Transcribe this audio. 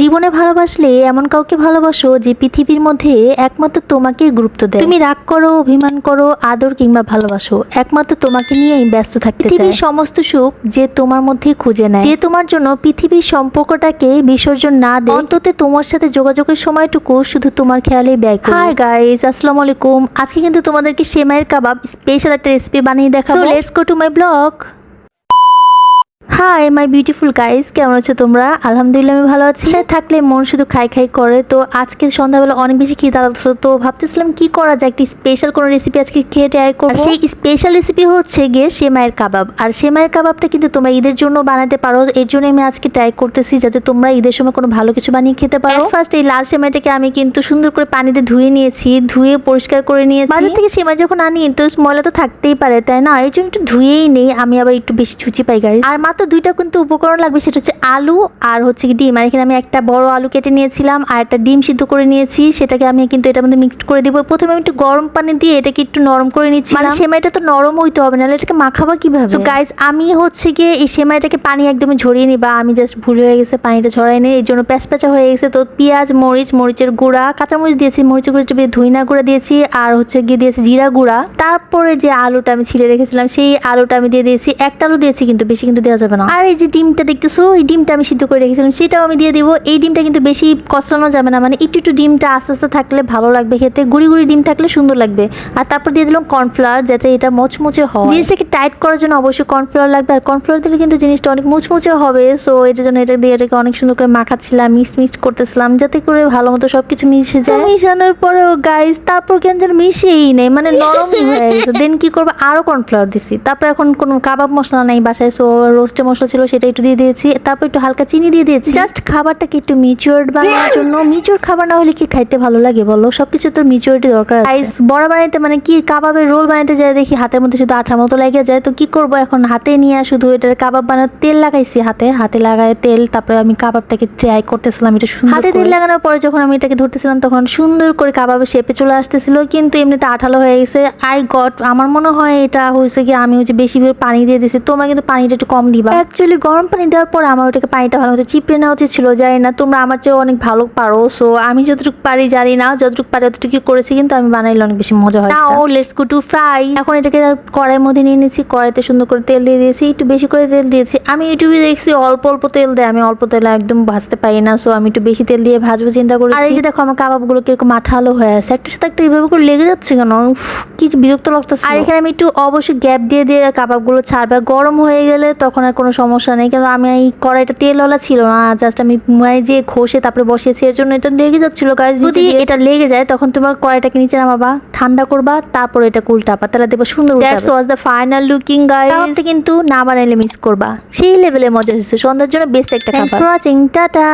জীবনে ভালোবাসলে এমন কাউকে ভালোবাসো যে পৃথিবীর মধ্যে একমাত্র তোমাকে গুরুত্ব দেয়। তুমি রাগ করো, অভিমান করো, আদর কিংবা ভালোবাসো, একমাত্র তোমাকে নিয়েই ব্যস্ত থাকতে পৃথিবীর সমস্ত সুখ যে তোমার মধ্যে খুঁজে নেয়। যে তোমার জন্য পৃথিবীর সম্পর্কটাকে বিসর্জন না দেয়। অন্তত তোমার সাথে যোগাযোগের সময়টুকু শুধু তোমার খেয়ালে ব্যয় হাই গাইস আসসালামু আলাইকুম। আজকে কিন্তু তোমাদেরকে সেমাইয়ের কাবাব স্পেশাল একটা রেসিপি বানিয়ে দেখাবো। Let's go to my blog hi my beautiful guys কেমন আছো তোমরা? আলহামদুলিল্লাহ আমি ভালো আছি। থাকলে মন শুধু খাই খাই করে। তো আজকে সন্ধ্যাবেলা অনেক বেশি খেয়ে লাগছে তো ভাবতেছিলাম কি করা যায়? একটি স্পেশাল কোনো রেসিপি আজকে খেয়ে ট্রাই করব। সেই স্পেশাল রেসিপি হচ্ছে গিয়ে সেমাইয়ের কাবাব। আর সেমাইয়ের কাবাবটা কিন্তু তোমরা ঈদের জন্য বানাতে পারো। এর জন্য আমি আজকে ট্রাই করতেছি যাতে তোমরা ঈদের সময় কোনো ভালো কিছু বানিয়ে খেতে পারো। ফার্স্ট এই লাল সেমাইটাকে আমি কিন্তু সুন্দর করে পানিতে ধুয়ে নিয়েছি। ধুয়ে পরিষ্কার করে নিয়েছি। বাজার থেকে সেমাই যখন আনি তো ময়লা তো থাকতেই পারে তাই না? এর জন্য একটু ধুয়েই নেই। আমি আবার একটু বেশি ছুচি পাই গাইস আর মাত্র দুইটা কিন্তু উপকরণ লাগবে সেটা হচ্ছে আলু আর হচ্ছে ডিম। আর এখানে আমি একটা বড় আলু কেটে নিয়েছিলাম আর একটা ডিম সিদ্ধ করে নিয়েছি। সেটাকে আমি কিন্তু এটার মধ্যে মিক্সড করে দিব। প্রথমে আমি একটু গরম পানি দিয়ে এটাকে একটু নরম করে নিচ্ছি মানে সেমাইটা তো নরম হইতে হবে নাহলে এটাকে মাখাবা কীভাবে? তো গাইস আমি হচ্ছে গিয়ে এই সেমাইটাকে পানি একদমই ঝরিয়ে নিই বা আমি জাস্ট ভুল হয়ে গেছে পানিটা ঝরাই নেই। এই জন্য প্যাচপ্যাচা হয়ে গেছে। তো পেঁয়াজ মরিচ মরিচের গুঁড়া কাঁচামরিচ দিয়েছি মরিচের গুঁড়া একটু ধুইনা গুঁড়া দিয়েছি আর হচ্ছে গিয়ে দিয়েছি জিরা গুঁড়া। তারপরে যে আলুটা আমি ছিঁড়ে রেখেছিলাম সেই আলুটা আমি দিয়ে দিয়েছি। একটা আলু দিয়েছি কিন্তু বেশি কিন্তু দেওয়া যাবে না। আর এই যে ডিমটা দেখতেছো এই ডিমটা আমি সিদ্ধ করে রেখেছিলাম সেটাও আমি দিয়ে দিব। এই ডিমটা কিন্তু বেশি কষলানো যাবে না মানে একটু একটু ডিমটা আস্তে আস্তে থাকলে ভালো লাগবে খেতে। গুড়ি গুড়ি ডিম থাকলে সুন্দর লাগবে। আর তারপর দিয়ে দিলাম কর্নফ্লাওয়ার যাতে এটা মচমুচে হয়। জিনিসটাকে টাইট করার জন্য অবশ্যই কর্নফ্লাওয়ার লাগবে। আর কর্নফ্লাওয়ার দিলে কিন্তু জিনিসটা অনেক মুচমুচে হবে সো এটার জন্য এটা দিয়ে এটাকে অনেক সুন্দর করে মাখাচ্ছিলাম মিক্স মিক্স করতেছিলাম যাতে করে ভালো মতো সবকিছু মিশে যায়। মিশানোর পরেও গাইস তারপর কেন যেন মিশেই নেই মানে নরম হয়ে গেছে। দেন কি করব? আরও কর্নফ্লাওয়ার দিছি। তারপর এখন কোনো কাবাব মশলা নাই বাসায় সো রোস্টে মশলা ছিল সেটা একটু দিয়ে দিয়েছি। তারপর একটু হালকা চিনি দিয়ে দিয়েছি। জাস্ট খাবারটাকে একটু মিচুয়ার্ড বানানোর জন্য। মিচুয়ার খাবার না হলে কি খাইতে ভালো লাগে বলো? সবকিছু তো মিচুয়ারিটি দরকার আছে। বড় বানাইতে মানে কি? কাবাবের রোল বানাইতে যায় দেখি হাতের মধ্যে শুধু আঠার মতো লেগে যায়। তো কি করব এখন? হাতে নিয়ে শুধু এটার কাবাব বানাতে তেল লাগাইছি হাতে। হাতে লাগায় তেল তারপরে আমি কাবাবটাকে ট্রাই করতেছিলাম এটা সুন্দর হাতে তেল লাগানোর পরে যখন আমি এটাকে ধরতেছিলাম তখন সুন্দর করে কাবাবের শেপে চলে আসতেছিল। কিন্তু এমনিতে আঠালো হয়ে গেছে। আই গট আমার মনে হয় এটা হয়েছে কি আমি হচ্ছে বেশি বেশি পানি দিয়ে দিয়েছি। তোমরা কিন্তু পানিটা একটু কম দিবা। অ্যাকচুয়ালি গরম পানি দেওয়ার পর আমার ওটাকে পানিটা ভালো মতো চিপড়ে নেওয়া উচিত ছিল জানি না তোমরা আমার চেয়ে অনেক ভালো পারো সো আমি যতটুকু পারি জানি না যতটুকু পারি ততটুকু করেছি কিন্তু আমি বানাইলে অনেক বেশি মজা হয় now let's go to fry এখন এটাকে কড়াইয়ের মধ্যে নিয়ে নিয়েছি কড়াইতে সুন্দর করে তেল দিয়ে দিয়েছি একটু বেশি করে তেল দিয়েছি। আমি ইউটিউবে দেখছি অল্প অল্প তেল দেয় আমি অল্প তেলে একদম ভাজতে পারি না সো আমি একটু বেশি তেল দিয়ে ভাজবো চিন্তা করি আর এই যে দেখো আমার কাবাবগুলো কীরকম আঠালো হয়ে আছে একটা সাথে একটা এইভাবে করে লেগে যাচ্ছে কেন? কি বিরক্ত লাগতেছে আর এখানে আমি একটু অবশ্যই গ্যাপ দিয়ে দিয়ে কাবাবগুলো ছাড়বে গরম হয়ে গেলে তখন আর কোনো সমস্যা নেই কিন্তু আমি এই কড়াইটা তেলওয়ালা ছিল না জাস্ট আমি যে ঘষে তারপরে বসিয়েছি এর জন্য এটা লেগে যাচ্ছিল গায়ে যদি এটা লেগে যায় তখন তোমার কড়াইটাকে নিচে নামাবা ঠান্ডা করবা তারপর এটা উল্টাবা তাহলে দেবো সুন্দর that's was the final looking guys কিন্তু না বানাইলে মিস করবা। সেই লেভেলে মজা হচ্ছে সন্ধ্যার জন্য বেস্ট একটা খাবার। Watching tata